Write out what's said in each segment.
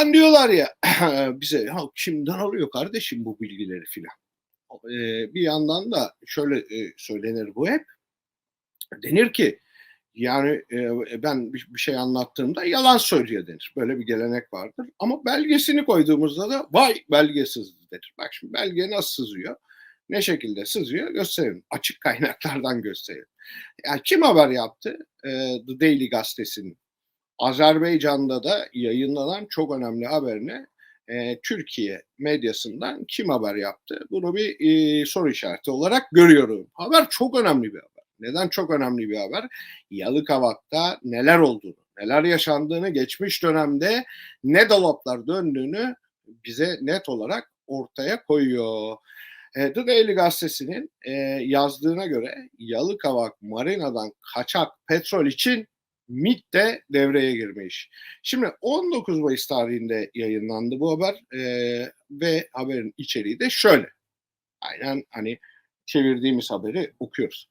Hani diyorlar ya bize ya kimden alıyor kardeşim bu bilgileri filan. Ee, bir yandan da şöyle e, söylenir bu hep. Denir ki yani e, ben bir, bir şey anlattığımda yalan söylüyor denir. Böyle bir gelenek vardır. Ama belgesini koyduğumuzda da vay belgesiz denir. Bak şimdi belge nasıl sızıyor? Ne şekilde sızıyor gösterelim. Açık kaynaklardan gösterelim. Yani kim haber yaptı? E, The Daily gazetesinin Azerbaycan'da da yayınlanan çok önemli haberine e, Türkiye medyasından kim haber yaptı? Bunu bir e, soru işareti olarak görüyorum. Haber çok önemli bir haber. Neden çok önemli bir haber? Yalıkavak'ta neler olduğunu, neler yaşandığını, geçmiş dönemde ne dolaplar döndüğünü bize net olarak ortaya koyuyor. E, The Daily Gazetesi'nin e, yazdığına göre Yalıkavak Marina'dan kaçak petrol için MIT de devreye girmiş. Şimdi 19 Mayıs tarihinde yayınlandı bu haber e, ve haberin içeriği de şöyle. Aynen hani çevirdiğimiz haberi okuyoruz.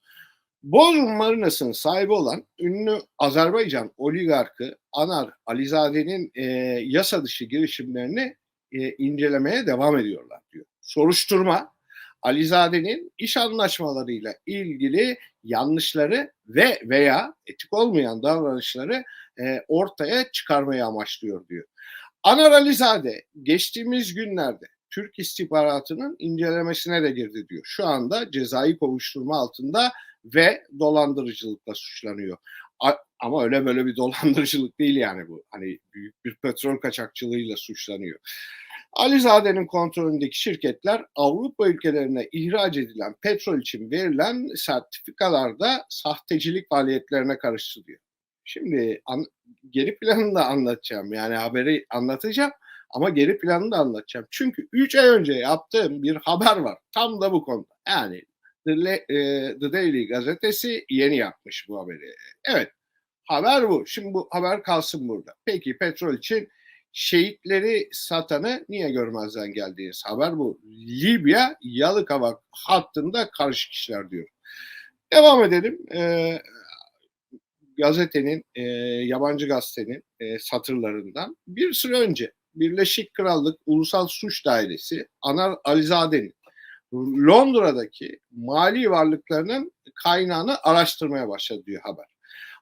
Bodrum Marinası'nın sahibi olan ünlü Azerbaycan oligarkı Anar Alizade'nin e, yasa dışı girişimlerini e, incelemeye devam ediyorlar diyor. Soruşturma Alizade'nin iş anlaşmalarıyla ilgili yanlışları ve veya etik olmayan davranışları e, ortaya çıkarmayı amaçlıyor diyor. Anar Alizade geçtiğimiz günlerde Türk istihbaratının incelemesine de girdi diyor. Şu anda cezai kovuşturma altında ve dolandırıcılıkla suçlanıyor. Ama öyle böyle bir dolandırıcılık değil yani bu. Hani büyük bir petrol kaçakçılığıyla suçlanıyor. Alizade'nin kontrolündeki şirketler Avrupa ülkelerine ihraç edilen petrol için verilen sertifikalarda sahtecilik faaliyetlerine karıştı diyor. Şimdi an, geri planını da anlatacağım. Yani haberi anlatacağım ama geri planını da anlatacağım. Çünkü 3 ay önce yaptığım bir haber var. Tam da bu konuda. Yani e, The Daily gazetesi yeni yapmış bu haberi. Evet haber bu. Şimdi bu haber kalsın burada. Peki petrol için şehitleri satanı niye görmezden geldiğiniz haber bu. Libya Yalıkavak hattında karışık işler diyor. Devam edelim. Ee, gazetenin, e, yabancı gazetenin e, satırlarından bir süre önce Birleşik Krallık Ulusal Suç Dairesi Anar Alizade'nin Londra'daki mali varlıklarının kaynağını araştırmaya başladı diyor haber.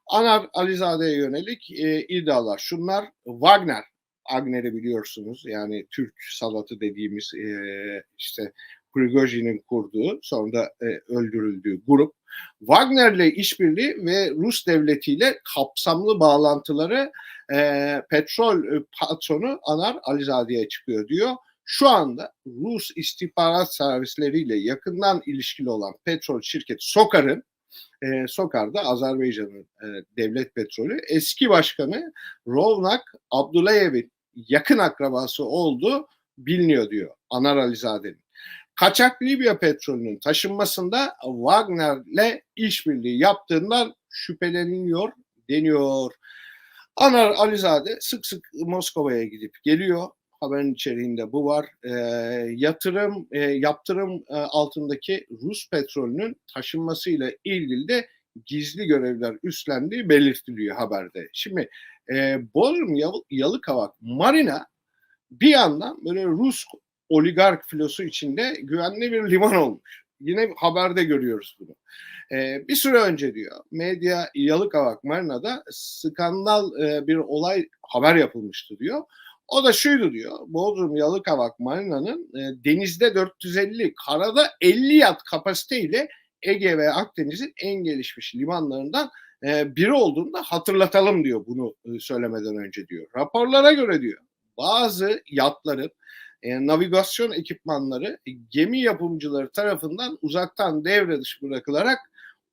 Anar Alizade'ye yönelik e, iddialar şunlar. Wagner Agner'i biliyorsunuz yani Türk salatı dediğimiz işte Prigojin'in kurduğu sonra da öldürüldüğü grup Wagner'le işbirliği ve Rus devletiyle kapsamlı bağlantıları petrol patronu Anar Alizade'ye çıkıyor diyor. Şu anda Rus istihbarat servisleriyle yakından ilişkili olan petrol şirketi Sokar'ın e, Sokar'da Azerbaycan'ın e, devlet petrolü eski başkanı Rovnak Abdullayev'in yakın akrabası olduğu biliniyor diyor Anar Alizade'nin. Kaçak Libya petrolünün taşınmasında Wagner'le işbirliği yaptığından şüpheleniyor deniyor. Anar Alizade sık sık Moskova'ya gidip geliyor. Haberin içeriğinde bu var. E, yatırım, e, yaptırım e, altındaki Rus petrolünün taşınmasıyla ilgili de gizli görevler üstlendiği belirtiliyor haberde. Şimdi e, Bodrum Yalıkavak Marina bir yandan böyle Rus oligark filosu içinde güvenli bir liman olmuş. Yine haberde görüyoruz bunu. E, bir süre önce diyor medya Yalıkavak Marina'da skandal e, bir olay haber yapılmıştı diyor. O da şuydu diyor. Bodrum Yalıkavak Marina'nın e, denizde 450, karada 50 yat kapasiteyle Ege ve Akdeniz'in en gelişmiş limanlarından e, biri olduğunu da hatırlatalım diyor bunu e, söylemeden önce diyor. Raporlara göre diyor bazı yatların e, navigasyon ekipmanları gemi yapımcıları tarafından uzaktan devre dışı bırakılarak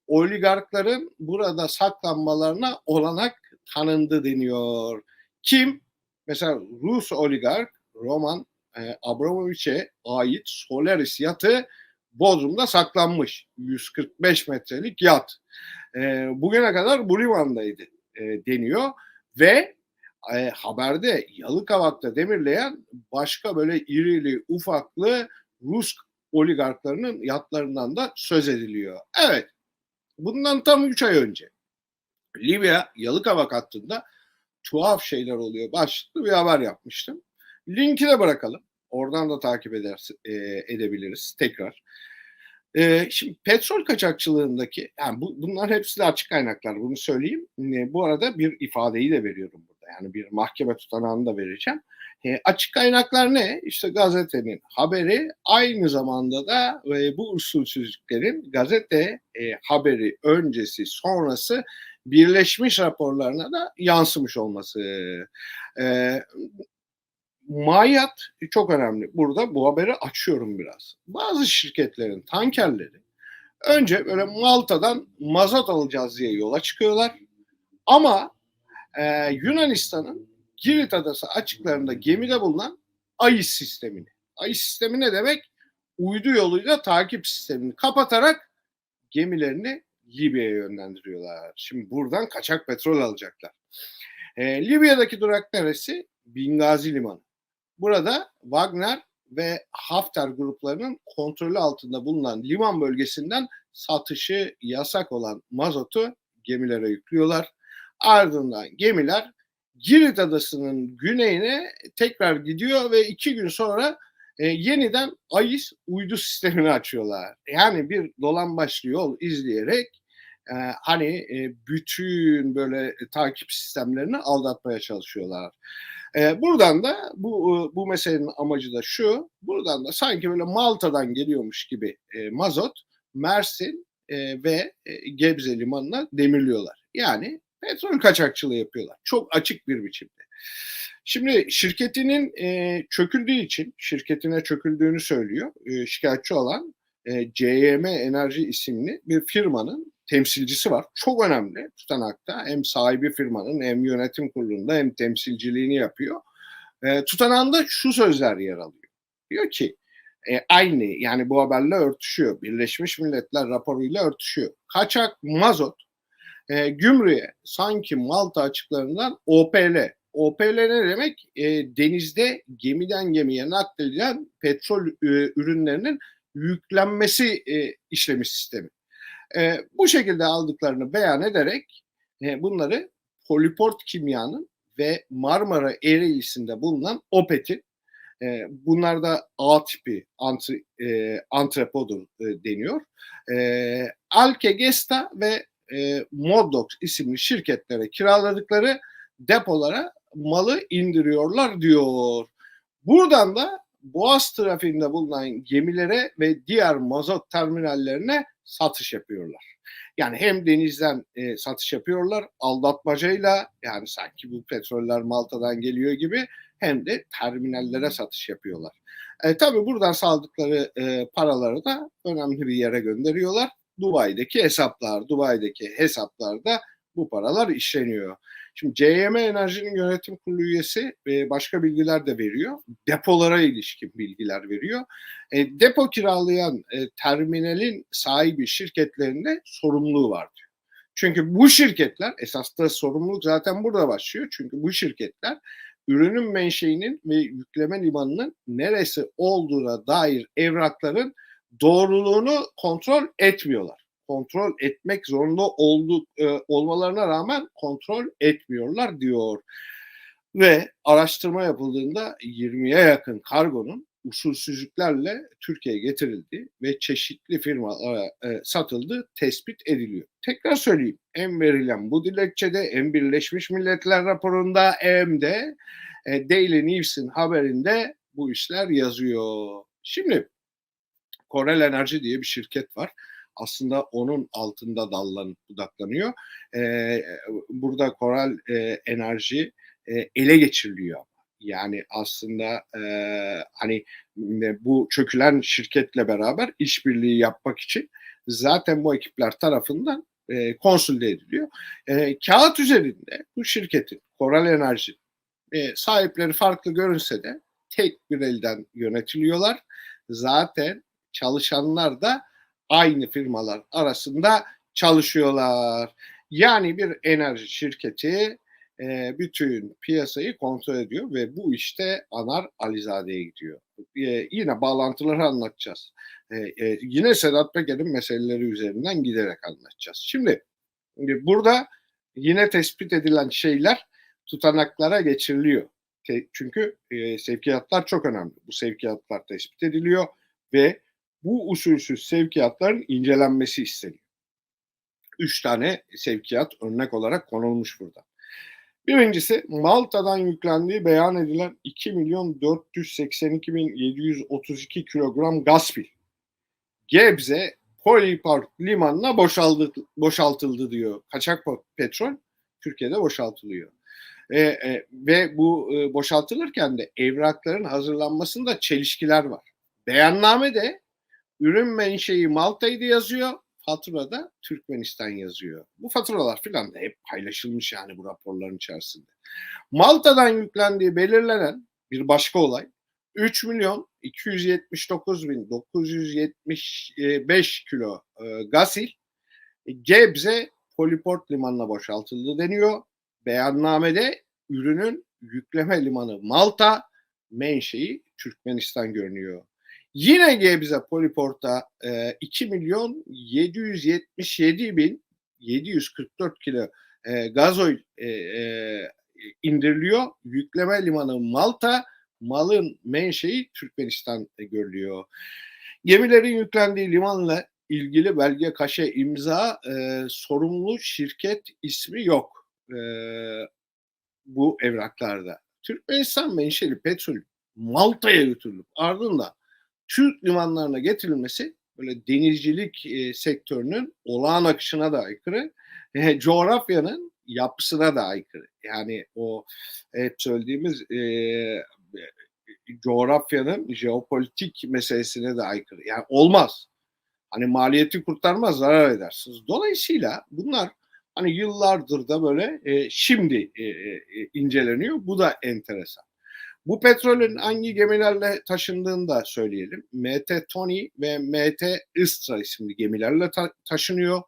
oligarkların burada saklanmalarına olanak tanındı deniyor. Kim? Mesela Rus oligark Roman Abramovich'e ait Solaris yatı Bodrum'da saklanmış. 145 metrelik yat. E, bugüne kadar bu limandaydı e, deniyor ve e, haberde Yalıkavak'ta demirleyen başka böyle irili ufaklı Rus oligarklarının yatlarından da söz ediliyor. Evet bundan tam 3 ay önce Libya Yalıkavak hattında tuhaf şeyler oluyor başlıklı bir haber yapmıştım. Linki de bırakalım. Oradan da takip eder, e, edebiliriz tekrar. E, şimdi petrol kaçakçılığındaki, yani bu, bunlar hepsi de açık kaynaklar bunu söyleyeyim. E, bu arada bir ifadeyi de veriyorum burada. Yani bir mahkeme tutanağını da vereceğim. E, açık kaynaklar ne? İşte gazetenin haberi aynı zamanda da e, bu usulsüzlüklerin gazete e, haberi öncesi sonrası birleşmiş raporlarına da yansımış olması. E, Mayat çok önemli. Burada bu haberi açıyorum biraz. Bazı şirketlerin tankerleri önce böyle Malta'dan mazot alacağız diye yola çıkıyorlar. Ama e, Yunanistan'ın Girit Adası açıklarında gemide bulunan AIS sistemini. AIS sistemi ne demek? Uydu yoluyla takip sistemini kapatarak gemilerini Libya'ya yönlendiriyorlar. Şimdi buradan kaçak petrol alacaklar. E, Libya'daki durak neresi? Bingazi Limanı. Burada Wagner ve Hafter gruplarının kontrolü altında bulunan liman bölgesinden satışı yasak olan mazotu gemilere yüklüyorlar. Ardından gemiler Girit Adası'nın güneyine tekrar gidiyor ve iki gün sonra e, yeniden AIS uydu sistemini açıyorlar. Yani bir dolan başlı yol izleyerek e, hani e, bütün böyle takip sistemlerini aldatmaya çalışıyorlar. E, buradan da bu bu meselenin amacı da şu. Buradan da sanki böyle Malta'dan geliyormuş gibi e, mazot Mersin e, ve e, Gebze limanına demirliyorlar. Yani petrol kaçakçılığı yapıyorlar. Çok açık bir biçimde. Şimdi şirketinin e, çöküldüğü için, şirketine çöküldüğünü söylüyor e, şikayetçi olan e, CYM Enerji isimli bir firmanın temsilcisi var. Çok önemli tutanakta. Hem sahibi firmanın hem yönetim kurulunda hem temsilciliğini yapıyor. E, tutanağında şu sözler yer alıyor. Diyor ki e, aynı yani bu haberle örtüşüyor. Birleşmiş Milletler raporuyla örtüşüyor. Kaçak mazot e, gümrüğe sanki Malta açıklarından OPL. OPL ne demek? E, denizde gemiden gemiye nakledilen petrol e, ürünlerinin yüklenmesi e, işlemi sistemi. E, bu şekilde aldıklarını beyan ederek e, bunları Poliport Kimya'nın ve Marmara Ereğlisi'nde bulunan OPET'in e, bunlar da A tipi antri, e, antrepodur e, deniyor. E, Alke ve e, Modox isimli şirketlere kiraladıkları depolara malı indiriyorlar diyor. Buradan da Boğaz trafiğinde bulunan gemilere ve diğer mazot terminallerine satış yapıyorlar. Yani hem denizden e, satış yapıyorlar aldatmacayla yani sanki bu petroller Malta'dan geliyor gibi hem de terminallere satış yapıyorlar. E, tabii buradan saldıkları e, paraları da önemli bir yere gönderiyorlar. Dubai'deki hesaplar, Dubai'deki hesaplarda bu paralar işleniyor. Şimdi CYM Enerji'nin yönetim kurulu üyesi e, başka bilgiler de veriyor. Depolara ilişkin bilgiler veriyor. E, depo kiralayan e, terminalin sahibi şirketlerinde sorumluluğu var diyor. Çünkü bu şirketler esas da sorumluluk zaten burada başlıyor. Çünkü bu şirketler ürünün menşeinin ve yükleme limanının neresi olduğuna dair evrakların doğruluğunu kontrol etmiyorlar. Kontrol etmek zorunda olduk e, olmalarına rağmen kontrol etmiyorlar diyor. Ve araştırma yapıldığında 20'ye yakın kargonun usulsüzlüklerle Türkiye'ye getirildi ve çeşitli firmalara e, satıldı tespit ediliyor. Tekrar söyleyeyim hem verilen bu dilekçede hem Birleşmiş Milletler raporunda hem de e, Daily News'in haberinde bu işler yazıyor. Şimdi Corel Enerji diye bir şirket var. Aslında onun altında dallanıp budaklanıyor. Ee, burada Corel e, Enerji e, ele geçiriliyor. Yani aslında e, hani bu çökülen şirketle beraber işbirliği yapmak için zaten bu ekipler tarafından e, konsülde ediliyor. E, kağıt üzerinde bu şirketin Coral Enerji e, sahipleri farklı görünse de tek bir elden yönetiliyorlar. Zaten çalışanlar da aynı firmalar arasında çalışıyorlar. Yani bir enerji şirketi e, bütün piyasayı kontrol ediyor ve bu işte Anar Alizade'ye gidiyor. E, yine bağlantıları anlatacağız. E, e, yine Sedat Peker'in meseleleri üzerinden giderek anlatacağız. Şimdi burada yine tespit edilen şeyler tutanaklara geçiriliyor. Çünkü e, sevkiyatlar çok önemli. Bu sevkiyatlar tespit ediliyor ve bu usulsüz sevkiyatların incelenmesi isteniyor. Üç tane sevkiyat örnek olarak konulmuş burada. Birincisi Malta'dan yüklendiği beyan edilen 2 milyon 482 bin 732 kilogram gaspil. Gebze Polipark limanına boşaldı, boşaltıldı diyor. Kaçak petrol Türkiye'de boşaltılıyor. E, e, ve bu e, boşaltılırken de evrakların hazırlanmasında çelişkiler var. Beyannamede ürün menşei Malta'ydı yazıyor, faturada Türkmenistan yazıyor. Bu faturalar filan da hep paylaşılmış yani bu raporların içerisinde. Malta'dan yüklendiği belirlenen bir başka olay 3 milyon 279 bin 975 kilo e, gasil Gebze Poliport limanına boşaltıldı deniyor. Beyannamede ürünün yükleme limanı Malta, menşei Türkmenistan görünüyor. Yine Gebze Poliport'a e, 2 milyon 777 bin 744 kilo e, gazoil e, e, indiriliyor. Yükleme limanı Malta, malın menşei Türkmenistan görülüyor. Gemilerin yüklendiği limanla ilgili belge, kaşe, imza, e, sorumlu şirket ismi yok e, bu evraklarda. Türkmenistan menşeli petrol Malta'ya götürülüp ardından Türk limanlarına getirilmesi böyle denizcilik e, sektörünün olağan akışına da aykırı, e, coğrafyanın yapısına da aykırı. Yani o hep söylediğimiz e, coğrafyanın jeopolitik meselesine de aykırı. Yani olmaz. Hani maliyeti kurtarmaz, zarar edersiniz. Dolayısıyla bunlar hani yıllardır da böyle e, şimdi e, e, inceleniyor. Bu da enteresan. Bu petrolün hangi gemilerle taşındığını da söyleyelim. MT Tony ve MT Istra isimli gemilerle ta- taşınıyor.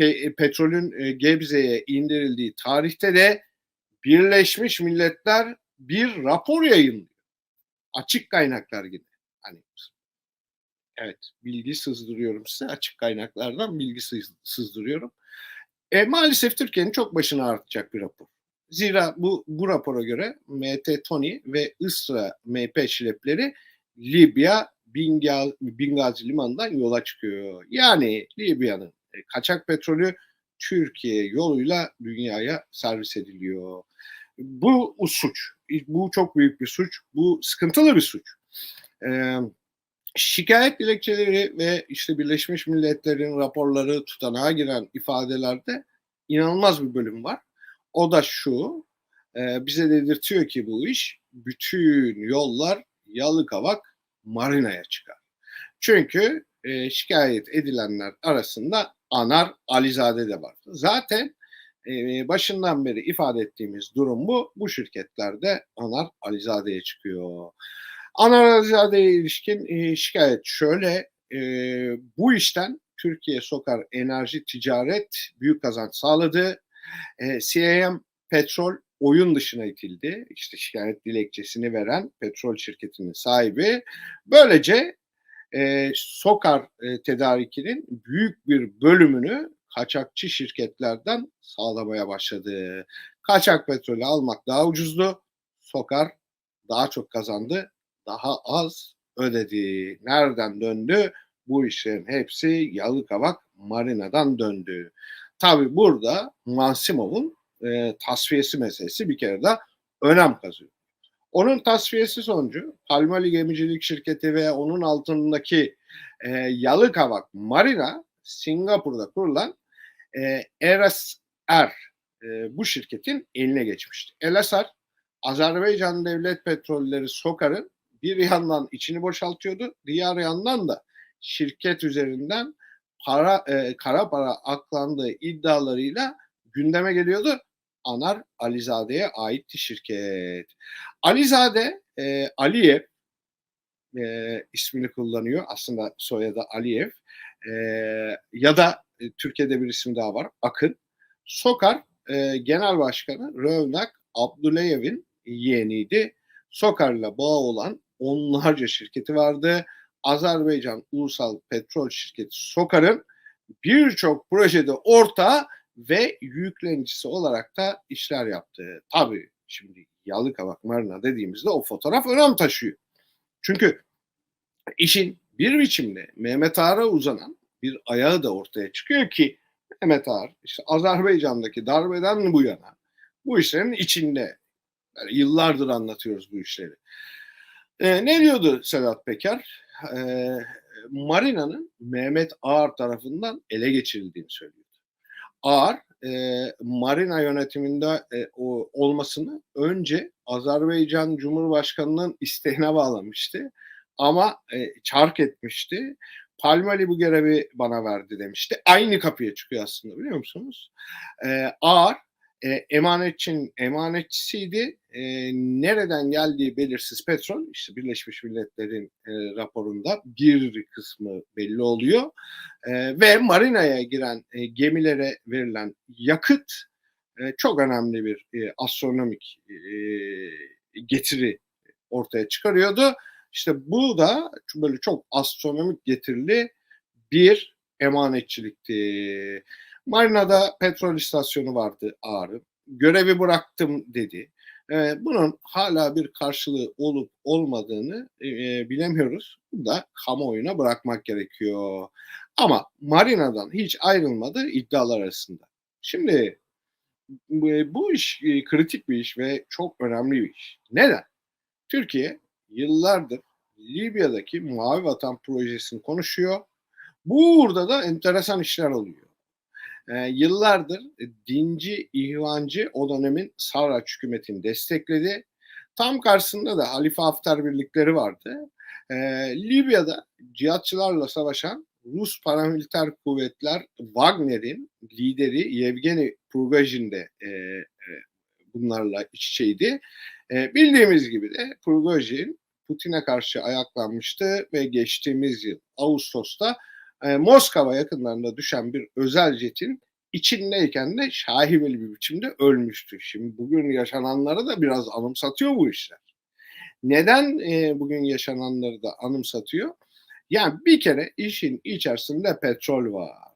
Pe- petrolün e, Gebze'ye indirildiği tarihte de Birleşmiş Milletler bir rapor yayınlıyor. Açık kaynaklar gibi. Hani evet bilgi sızdırıyorum size açık kaynaklardan bilgi sızdırıyorum. E, maalesef Türkiye'nin çok başını ağrıtacak bir rapor. Zira bu, bu rapora göre MT Tony ve Isra MP şilepleri Libya Bingal, Bingazi limanından yola çıkıyor. Yani Libya'nın e, kaçak petrolü Türkiye yoluyla dünyaya servis ediliyor. Bu suç. Bu çok büyük bir suç. Bu sıkıntılı bir suç. Ee, şikayet dilekçeleri ve işte Birleşmiş Milletler'in raporları tutanağa giren ifadelerde inanılmaz bir bölüm var. O da şu, e, bize dedirtiyor ki bu iş bütün yollar Yalıkavak Marina'ya çıkar. Çünkü e, şikayet edilenler arasında Anar Alizade de var. Zaten e, başından beri ifade ettiğimiz durum bu. Bu şirketlerde Anar Alizade'ye çıkıyor. Anar Alizade'ye ilişkin e, şikayet şöyle, e, bu işten Türkiye Sokar Enerji Ticaret büyük kazanç sağladı. E, CAM Petrol oyun dışına itildi. İşte şikayet dilekçesini veren petrol şirketinin sahibi. Böylece e, Sokar e, tedarikinin büyük bir bölümünü kaçakçı şirketlerden sağlamaya başladı. Kaçak petrolü almak daha ucuzdu. Sokar daha çok kazandı. Daha az ödedi. Nereden döndü? Bu işlerin hepsi Yalıkavak Marina'dan döndü. Tabi burada Mansimov'un e, tasfiyesi meselesi bir kere daha önem kazıyor. Onun tasfiyesi sonucu Palmali Gemicilik Şirketi ve onun altındaki e, Yalıkavak Marina Singapur'da kurulan e, RSR e, bu şirketin eline geçmişti. LSR Azerbaycan Devlet Petrolleri Sokar'ın bir yandan içini boşaltıyordu, diğer yandan da şirket üzerinden para e, kara para aklandığı iddialarıyla gündeme geliyordu. Anar Alizade'ye aitti şirket. Alizade e, Aliyev e, ismini kullanıyor. Aslında soyadı Aliyev. E, ya da e, Türkiye'de bir ismi daha var. Akın. Sokar e, Genel Başkanı Rövnak Abdüleyev'in yeğeniydi. Sokar'la bağı olan onlarca şirketi vardı. Azerbaycan Ulusal Petrol Şirketi Sokar'ın birçok projede ortağı ve yüklenicisi olarak da işler yaptı. Tabii Şimdi Yalıkavak Marina dediğimizde o fotoğraf önem taşıyor. Çünkü işin bir biçimde Mehmet Ağar'a uzanan bir ayağı da ortaya çıkıyor ki Mehmet Ağar işte Azerbaycan'daki darbeden bu yana bu işlerin içinde. Yani yıllardır anlatıyoruz bu işleri. Ee, ne diyordu Sedat Peker? Ee, Marina'nın Mehmet Ağar tarafından ele geçirildiğini söylüyordu. Ağar e, Marina yönetiminde e, o, olmasını önce Azerbaycan Cumhurbaşkanı'nın isteğine bağlamıştı. Ama e, çark etmişti. Palmali bu görevi bana verdi demişti. Aynı kapıya çıkıyor aslında biliyor musunuz? E, Ağar e, emanetçinin emanetçisiydi. E, nereden geldiği belirsiz petrol, işte Birleşmiş Milletler'in e, raporunda bir kısmı belli oluyor. E, ve marinaya giren e, gemilere verilen yakıt e, çok önemli bir e, astronomik e, getiri ortaya çıkarıyordu. İşte bu da böyle çok astronomik getirili bir emanetçilikti. Marina'da petrol istasyonu vardı Ağrı. Görevi bıraktım dedi. Ee, bunun hala bir karşılığı olup olmadığını e, bilemiyoruz. Bu da kamuoyuna bırakmak gerekiyor. Ama Marina'dan hiç ayrılmadı iddialar arasında. Şimdi bu, bu iş e, kritik bir iş ve çok önemli bir iş. Neden? Türkiye yıllardır Libya'daki Mavi Vatan projesini konuşuyor. Burada da enteresan işler oluyor. E, yıllardır dinci, ihvancı o dönemin Sarraç hükümetini destekledi. Tam karşısında da Halife Hafter birlikleri vardı. E, Libya'da cihatçılarla savaşan Rus paramiliter kuvvetler Wagner'in lideri Yevgeni Prigozhin de e, e, bunlarla iç içeydi. E, bildiğimiz gibi de Prigozhin Putin'e karşı ayaklanmıştı ve geçtiğimiz yıl Ağustos'ta e, Moskova yakınlarında düşen bir özel jetin içindeyken de şahibeli bir biçimde ölmüştü. Şimdi bugün yaşananları da biraz anımsatıyor bu işler. Neden e, bugün yaşananları da anımsatıyor? Yani bir kere işin içerisinde petrol var.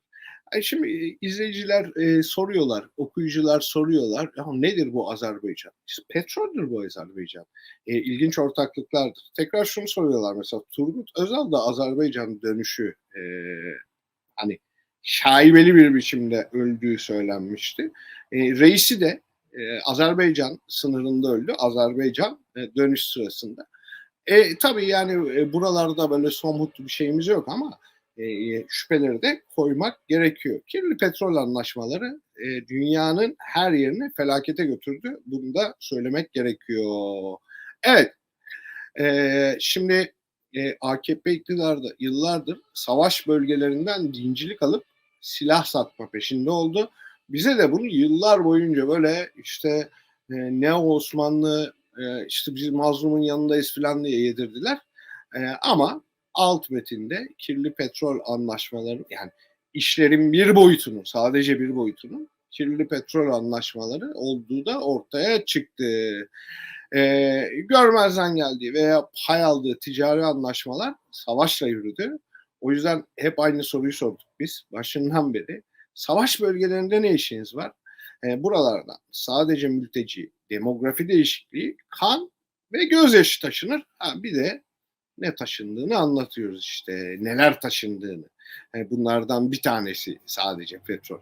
Şimdi izleyiciler e, soruyorlar, okuyucular soruyorlar. Ya nedir bu Azerbaycan? İşte petroldür bu Azerbaycan. E, ilginç ortaklıklardır. Tekrar şunu soruyorlar mesela Turgut Özal da Azerbaycan dönüşü e, hani şaibeli bir biçimde öldüğü söylenmişti. E, reisi de e, Azerbaycan sınırında öldü. Azerbaycan e, dönüş sırasında. E, tabii yani e, buralarda böyle somut bir şeyimiz yok ama e, şüpheleri de koymak gerekiyor. Kirli petrol anlaşmaları e, dünyanın her yerini felakete götürdü. Bunu da söylemek gerekiyor. Evet, e, şimdi e, AKP iktidarda yıllardır savaş bölgelerinden dincilik alıp silah satma peşinde oldu. Bize de bunu yıllar boyunca böyle işte e, ne Osmanlı e, işte biz mazlumun yanındayız falan diye yedirdiler. E, ama alt metinde kirli petrol anlaşmaları yani işlerin bir boyutunun sadece bir boyutunun kirli petrol anlaşmaları olduğu da ortaya çıktı. Ee, görmezden geldiği veya pay aldığı ticari anlaşmalar savaşla yürüdü. O yüzden hep aynı soruyu sorduk biz başından beri. Savaş bölgelerinde ne işiniz var? Ee, buralarda sadece mülteci, demografi değişikliği, kan ve gözyaşı taşınır. Ha, bir de ne taşındığını anlatıyoruz işte. Neler taşındığını. Yani bunlardan bir tanesi sadece petrol.